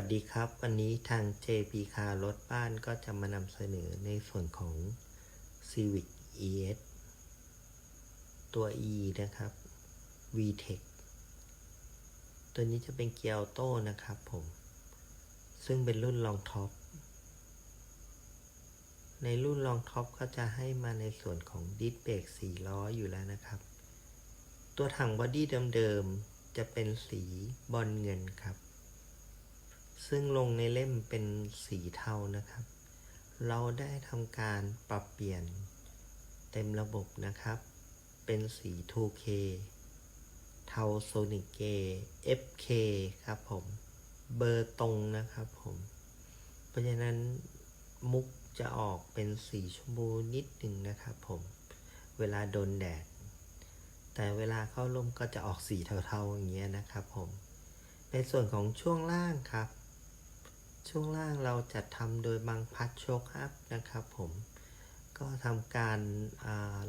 วัสดีครับ วันนี้ทาง JP Car รถบ้านก็จะมานำเสนอในส่วนของ Civic ES ตัว E นะครับ VTEC ตัวนี้จะเป็นเกียร์ออโต้นะครับผม ซึ่งเป็นรุ่นรองท็อป ในรุ่นรองท็อปก็จะให้มาในส่วนของดิสเบรก4ล้ออยู่แล้วนะครับ ตัวถังบอดี้เดิมๆ จะเป็นสีบอลเงินครับ ซึ่งลงในเล่มเป็นสีเทานะครับ เราได้ทำการปรับเปลี่ยนเต็มระบบนะครับ เป็นสี 2K เทาโซนิกเก FK ครับผม เบอร์ตรงนะครับผม เพราะฉะนั้นมุกจะออกเป็นสีชมพูนิดหนึ่งนะครับผม เวลาโดนแดด แต่เวลาเข้าร่มก็จะออกสีเทาๆอย่างเงี้ยนะครับผม ในส่วนของช่วงล่างครับ ช่วงล่างเราจัดทำโดยบางพัดโชคอัพนะครับผมก็ทำการ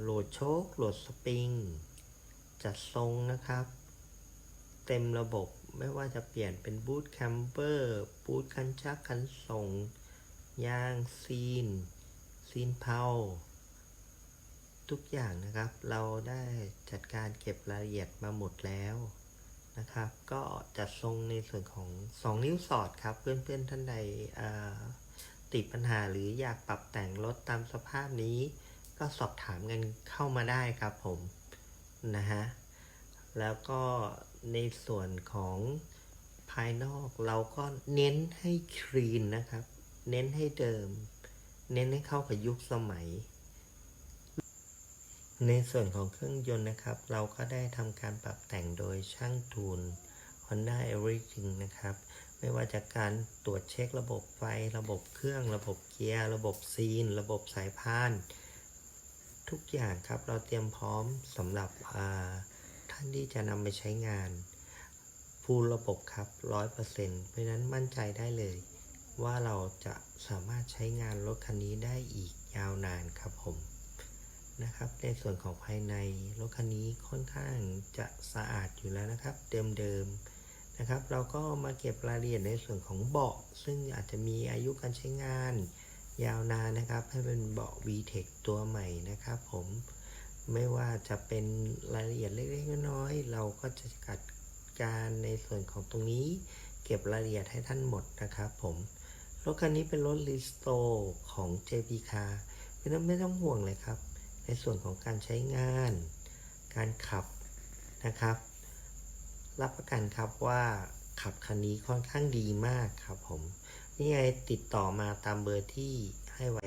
โหลดโชคโหลดสปริง จัดทรงนะครับ เต็มระบบไม่ว่าจะเปลี่ยนเป็นบูทแคมเปอร์บูทคันชักคันส่งยางซีน ซีนเพาทุกอย่างนะครับ เราได้จัดการเก็บรายละเอียดมาหมดแล้ว นะครับ ก็จัดทรงในส่วนของ 2 นิ้วสอดครับ เพื่อนๆท่านใดติดปัญหาหรืออยากปรับแต่งรถตามสภาพนี้ ก็สอบถามกันเข้ามาได้ครับผมนะฮะแล้วก็ในส่วนของภายนอกเราก็เน้นให้คลีนนะครับ เน้นให้เดิม เน้นให้เข้ากับยุคสมัย ในส่วนของเครื่องยนต์นะครับ เราก็ได้ทำการปรับแต่งโดยช่างทูน Honda Everything นะครับ ไม่ว่าจะกการตรวจเช็คระบบไฟ ระบบเครื่อง ระบบเกียร์ ระบบซีน ระบบสายพาน ทุกอย่างครับ เราเตรียมพร้อมสำหรับท่านที่จะนำไปใช้งานฟูลระบบครับร้อยเปอร์เซ็นต์เพราะนั้นมั่นใจได้เลย ว่าเราจะสามารถใช้งานรถคันนี้ได้อีกยาวนานครับผม นะครับ ในส่วนของภายในรถคันนี้ค่อนข้างจะสะอาดอยู่แล้วนะครับ เดิมๆนะครับ เราก็มาเก็บรายละเอียดในส่วนของเบาะ ซึ่งอาจจะมีอายุการใช้งาน ยาวนานนะครับ ให้เป็นเบาะ VTEC ตัวใหม่นะครับผมไม่ว่าจะเป็นรายละเอียดเล็กๆน้อยๆเราก็จะจัดการในส่วนของตรงนี้ เก็บรายละเอียดให้ท่านหมดนะครับผมรถคันนี้เป็นรถรีสโตของ JP Car เพราะฉะนั้นไม่ต้องห่วงเลยครับ ในส่วนของการใช้งาน การขับนะครับ รับประกันครับว่าขับคันนี้ค่อนข้างดีมากครับผม นี่ไงติดต่อมาตามเบอร์ที่ให้ไว้